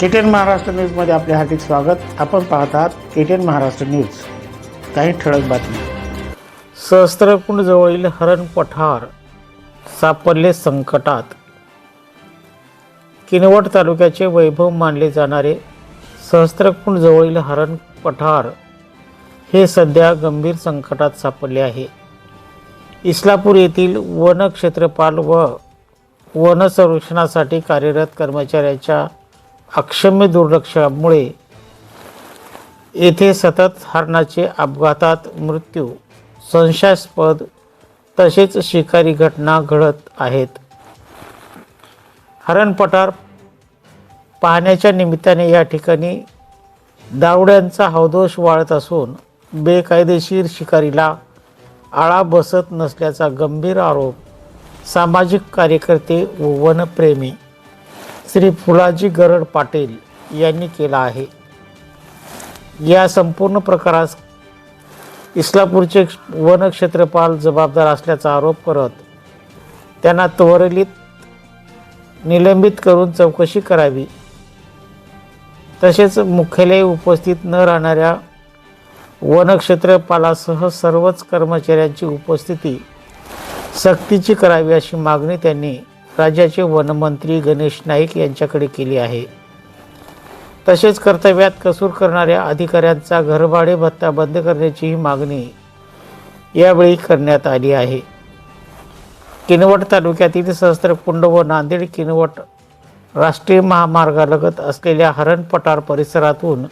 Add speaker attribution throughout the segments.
Speaker 1: केटेन महाराष्ट्र न्यूजमध्ये आपले हार्दिक स्वागत. आपण पाहत आहात केटीएन महाराष्ट्र न्यूज. काही ठळक बातमी सहस्त्रकुंड जवळील हरण पठार सापडले संकटात. किनवट तालुक्याचे वैभव मानले जाणारे सहस्त्रकुंड जवळील हरण पठार हे सध्या गंभीर संकटात सापडले आहे. इस्लापूर येथील वन क्षेत्रपाल व वन संरक्षणासाठी कार्यरत कर्मचाऱ्याच्या अक्षम्य दुर्लक्षामुळे येथे सतत हरणाचे अपघातात मृत्यू संशयास्पद तसेच शिकारी घटना घडत आहेत. हरण पठार पाहण्याच्या निमित्ताने या ठिकाणी दावड्यांचा हौदोष वाढत असून बेकायदेशीर शिकारीला आळा बसत नसल्याचा गंभीर आरोप सामाजिक कार्यकर्ते व वनप्रेमी श्री फुलाजी गरड पाटील यांनी केला आहे. या संपूर्ण प्रकारास इस्लापूरचे वनक्षेत्रपाल जबाबदार असल्याचा आरोप करत त्यांना त्वरित निलंबित करून चौकशी करावी. तसेच मुख्यालय उपस्थित न राहणाऱ्या वनक्षेत्रपालासह सर्वच कर्मचाऱ्यांची उपस्थिती सक्तीची करावी अशी मागणी त्यांनी राज्याचे वनमंत्री गणेश नाईक यांच्याकडे केली आहे. तसेच कर्तव्यात कसूर करणाऱ्या अधिकाऱ्यांचा घरभाडे भत्ता बंद करण्याचीही मागणी यावेळी करण्यात आली आहे. किनवट तालुक्यातील सहस्त्रकुंड व नांदेड किनवट राष्ट्रीय महामार्गालगत असलेल्या हरण पठार परिसरातून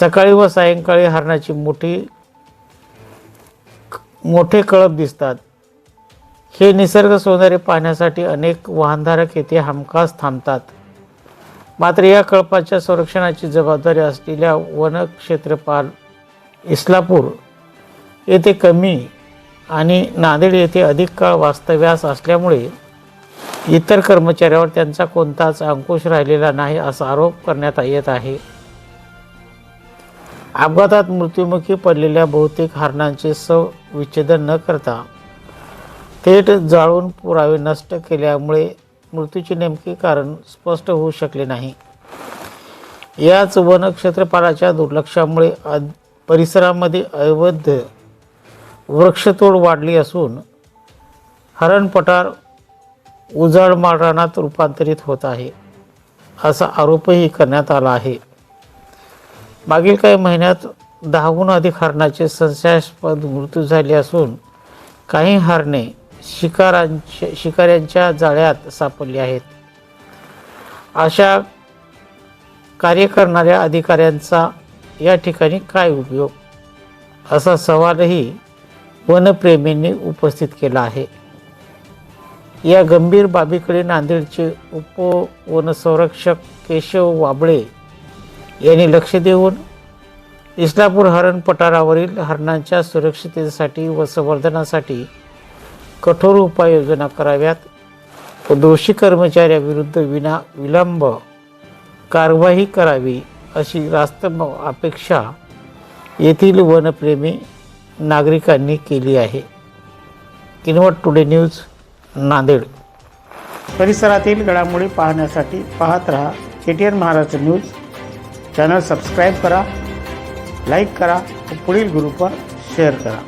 Speaker 1: सकाळी व सायंकाळी हरणाची मोठी मोठे कळप दिसतात. हे निसर्ग सौंदर्य पाहण्यासाठी अनेक वाहनधारक येथे हमखास थांबतात. मात्र या कळपाच्या संरक्षणाची जबाबदारी असलेल्या वनक्षेत्रपाल इस्लापूर येथे कमी आणि नांदेड येथे अधिक काळ वास्तव्यास असल्यामुळे इतर कर्मचाऱ्यावर त्यांचा कोणताच अंकुश राहिलेला नाही असा आरोप करण्यात येत आहे. अपघातात मृत्युमुखी पडलेल्या बहुतेक हरणांचे सविच्छेदन न करता थेट जाळून पुरावे नष्ट केल्यामुळे मृत्यूचे नेमके कारण स्पष्ट होऊ शकले नाही. याच वनक्षेत्रपालाच्या दुर्लक्षामुळे अद परिसरामध्ये अवैध वृक्षतोड वाढली असून हरण पठार उजाड मारणात रूपांतरित होत आहे असा आरोपही करण्यात आला आहे. मागील काही महिन्यात दहाहून अधिक हरणाचे संशयास्पद मृत्यू झाले असून काही हरणे शिकारांच्या शिकाऱ्यांच्या जाळ्यात सापडली आहेत. अशा कार्य करणाऱ्या अधिकाऱ्यांचा या ठिकाणी काय उपयोग? असा सवालही वनप्रेमींनी उपस्थित केला आहे. या गंभीर बाबीकडे नांदेडचे उपवनसंरक्षक केशव वाबळे यांनी लक्ष देऊन इस्लापूर हरण पठारावरील हरणांच्या सुरक्षिततेसाठी व संवर्धनासाठी कठोर उपाययोजना कराव्यात. व दोषी कर्मचाऱ्याविरुद्ध विना विलंब कारवाई करावी अशी रास्त अपेक्षा येथील वनप्रेमी नागरिकांनी केली आहे. Kinwat today news Nanded. परिसरातील घडामोडी पाहण्यासाठी पाहत रहा K T N Maharashtra news. Channel subscribe करा लाईक करा व पुढील ग्रुपवर शेअर करा.